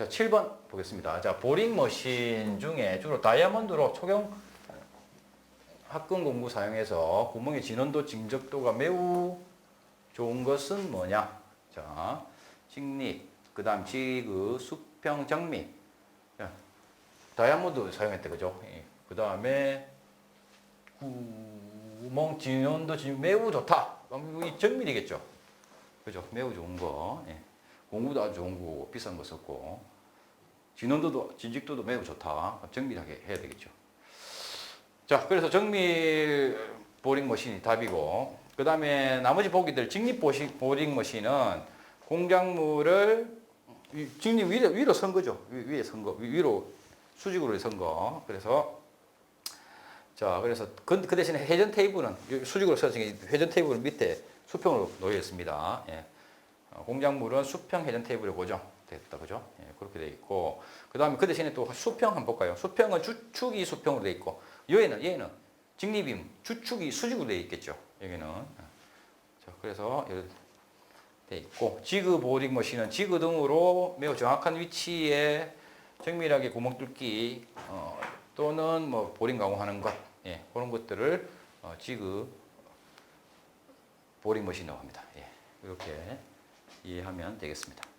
자, 7번 보겠습니다. 자, 보링 머신 중에 주로 다이아몬드로 초경 합금 공구 사용해서 구멍의 진원도 진적도가 매우 좋은 것은 뭐냐? 자, 직립, 그 다음 지그, 수평, 정밀. 자, 다이아몬드 사용했대, 그죠? 그 다음에 구멍 진원도 매우 좋다. 그럼 이 정밀이겠죠? 그죠? 매우 좋은 거. 예. 공구도 아주 좋은 거고, 비싼 거 썼고. 진원도도, 진직도도 매우 좋다. 정밀하게 해야 되겠죠. 자, 그래서 정밀 보링 머신이 답이고, 그 다음에 나머지 보기들, 직립 보링 머신은 공작물을 위- 직립 위로, 위로 선 거죠. 위- 위에 선 거, 위- 위로 수직으로 선 거. 그래서 자, 그래서 그, 그 대신에 회전 테이블은 이 수직으로 서진 회전 테이블 밑에 수평으로 놓여 있습니다. 예. 어, 공작물은 수평 회전 테이블에 고정 됐다, 그죠? 예, 그렇게 돼 있고, 그 다음에 그 대신에 또 수평 한번 볼까요? 수평은 주축이 수평으로 돼 있고, 얘는 얘는 직립임 주축이 수직으로 돼 있겠죠. 여기는 자, 그래서 돼 있고, 지그 보링 머신은 지그 등으로 매우 정확한 위치에 정밀하게 구멍 뚫기 어, 또는 뭐 보링 가공하는 것, 예, 그런 것들을 어, 지그 보링 머신이라고 합니다. 예, 이렇게 이해하면 되겠습니다.